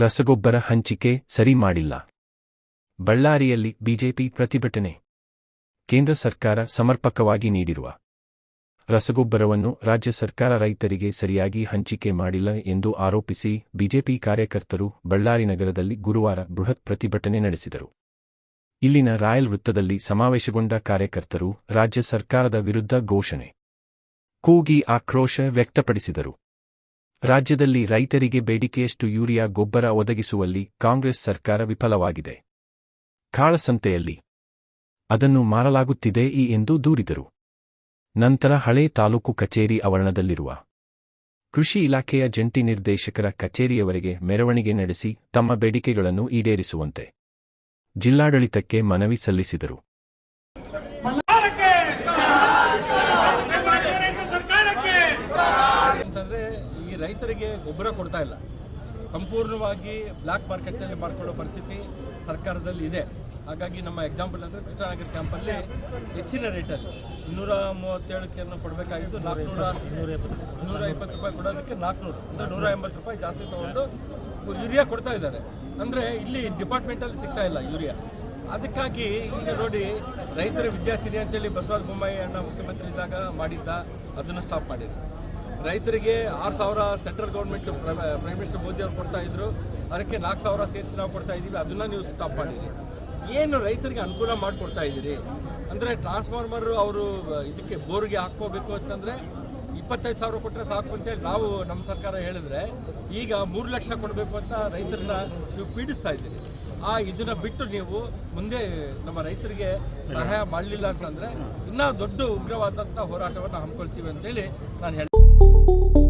ರಸಗೊಬ್ಬರ ಹಂಚಿಕೆ ಸರಿ ಮಾಡಿಲ್ಲ. ಬಳ್ಳಾರಿಯಲ್ಲಿ ಬಿಜೆಪಿ ಪ್ರತಿಭಟನೆ. ಕೇಂದ್ರ ಸರ್ಕಾರ ಸಮರ್ಪಕವಾಗಿ ನೀಡಿರುವ ರಸಗೊಬ್ಬರವನ್ನು ರಾಜ್ಯ ಸರ್ಕಾರ ರೈತರಿಗೆ ಸರಿಯಾಗಿ ಹಂಚಿಕೆ ಮಾಡಿಲ್ಲ ಎಂದು ಆರೋಪಿಸಿ ಬಿಜೆಪಿ ಕಾರ್ಯಕರ್ತರು ಬಳ್ಳಾರಿ ನಗರದಲ್ಲಿ ಗುರುವಾರ ಬೃಹತ್ ಪ್ರತಿಭಟನೆ ನಡೆಸಿದರು. ಇಲ್ಲಿನ ರಾಯಲ್ ವೃತ್ತದಲ್ಲಿ ಸಮಾವೇಶಗೊಂಡ ಕಾರ್ಯಕರ್ತರು ರಾಜ್ಯ ಸರ್ಕಾರದ ವಿರುದ್ಧ ಘೋಷಣೆ. ಕೂಗಿ ಆಕ್ರೋಶ ವ್ಯಕ್ತಪಡಿಸಿದರು. ರಾಜ್ಯದಲ್ಲಿ ರೈತರಿಗೆ ಬೇಡಿಕೆಯಷ್ಟು ಯೂರಿಯಾ ಗೊಬ್ಬರ ಒದಗಿಸುವಲ್ಲಿ ಕಾಂಗ್ರೆಸ್ ಸರ್ಕಾರ ವಿಫಲವಾಗಿದೆ. ಕಾಳಸಂತೆಯಲ್ಲಿ ಅದನ್ನು ಮಾರಲಾಗುತ್ತಿದೆ ಈ ಎಂದು ದೂರಿದರು. ನಂತರ ಹಳೇ ತಾಲೂಕು ಕಚೇರಿ ಆವರಣದಲ್ಲಿರುವ ಕೃಷಿ ಇಲಾಖೆಯ ಜಂಟಿ ನಿರ್ದೇಶಕರ ಕಚೇರಿಯವರೆಗೆ ಮೆರವಣಿಗೆ ನಡೆಸಿ ತಮ್ಮ ಬೇಡಿಕೆಗಳನ್ನು ಈಡೇರಿಸುವಂತೆ ಜಿಲ್ಲಾಡಳಿತಕ್ಕೆ ಮನವಿ ಸಲ್ಲಿಸಿದರು. ಈ ರೈತರಿಗೆ ಗೊಬ್ಬರ ಕೊಡ್ತಾ ಇಲ್ಲ. ಸಂಪೂರ್ಣವಾಗಿ ಬ್ಲ್ಯಾಕ್ ಮಾರ್ಕೆಟ್ನಲ್ಲಿ ಮಾರ್ಕೊಳ್ಳೋ ಪರಿಸ್ಥಿತಿ ಸರ್ಕಾರದಲ್ಲಿ ಇದೆ. ಹಾಗಾಗಿ ನಮ್ಮ ಎಕ್ಸಾಂಪಲ್ ಅಂದರೆ ಕೃಷ್ಣನಗರ ಕ್ಯಾಂಪಲ್ಲಿ ಹೆಚ್ಚಿನ ರೇಟಲ್ಲಿ ಇನ್ನೂರ ಮೂವತ್ತೇಳಕ್ಕೆ ಕೊಡಬೇಕಾಗಿದ್ದು ನಾಲ್ಕುನೂರ ಇನ್ನೂರ ಇಪ್ಪತ್ತು ರೂಪಾಯಿ ಕೊಡೋದಕ್ಕೆ ನಾಲ್ಕುನೂರು ಅಂದರೆ ನೂರ ಎಂಬತ್ತು ರೂಪಾಯಿ ಜಾಸ್ತಿ ತೊಗೊಂಡು ಯೂರಿಯಾ ಕೊಡ್ತಾ ಇದ್ದಾರೆ. ಅಂದರೆ ಇಲ್ಲಿ ಡಿಪಾರ್ಟ್ಮೆಂಟಲ್ಲಿ ಸಿಗ್ತಾ ಇಲ್ಲ ಯೂರಿಯಾ. ಅದಕ್ಕಾಗಿ ಈಗ ನೋಡಿ ರೈತರ ವಿದ್ಯಾಸಿರಿ ಅಂತೇಳಿ ಬಸವರಾಜ ಬೊಮ್ಮಾಯಿ ಅಣ್ಣ ಮುಖ್ಯಮಂತ್ರಿ ಇದ್ದಾಗ ಮಾಡಿದ್ದ, ಅದನ್ನು ಸ್ಟಾಪ್ ಮಾಡಿದ್ರು. ರೈತರಿಗೆ ಆರು ಸಾವಿರ central government prime minister Modi ಅವರು ಕೊಡ್ತಾ ಇದ್ರು, ಅದಕ್ಕೆ ನಾಲ್ಕು ಸಾವಿರ ಸೇರಿಸಿ ನಾವು ಕೊಡ್ತಾ ಇದ್ದೀವಿ ಅದನ್ನ ನೀವು ಸ್ಟಾಪ್ ಮಾಡಿರಿ. ಏನು ರೈತರಿಗೆ ಅನುಕೂಲ ಮಾಡಿಕೊಡ್ತಾ ಇದ್ದೀರಿ ಅಂದರೆ ಟ್ರಾನ್ಸ್ಫಾರ್ಮರ್ ಅವರು ಇದಕ್ಕೆ ಬೋರ್ಗೆ ಹಾಕ್ಕೋಬೇಕು ಅಂತಂದರೆ ಇಪ್ಪತ್ತೈದು ಸಾವಿರ ಕೊಟ್ಟರೆ ಸಾಕು ಅಂತೇಳಿ ನಾವು ನಮ್ಮ ಸರ್ಕಾರ ಹೇಳಿದ್ರೆ, ಈಗ ಮೂರು ಲಕ್ಷ ಕೊಡಬೇಕು ಅಂತ ರೈತರನ್ನ ನೀವು ಪೀಡಿಸ್ತಾ ಇದ್ದೀರಿ. ಆ ಇದನ್ನ ಬಿಟ್ಟು ನೀವು ಮುಂದೆ ನಮ್ಮ ರೈತರಿಗೆ ಸಹಾಯ ಮಾಡಲಿಲ್ಲ ಅಂತಂದ್ರೆ ಇನ್ನೂ ದೊಡ್ಡ ಉಗ್ರವಾದಂಥ ಹೋರಾಟವನ್ನು ಹಮ್ಮಿಕೊಳ್ತೀವಿ ಅಂತೇಳಿ ನಾನು ಹೇಳ್ತೀನಿ. Ooh.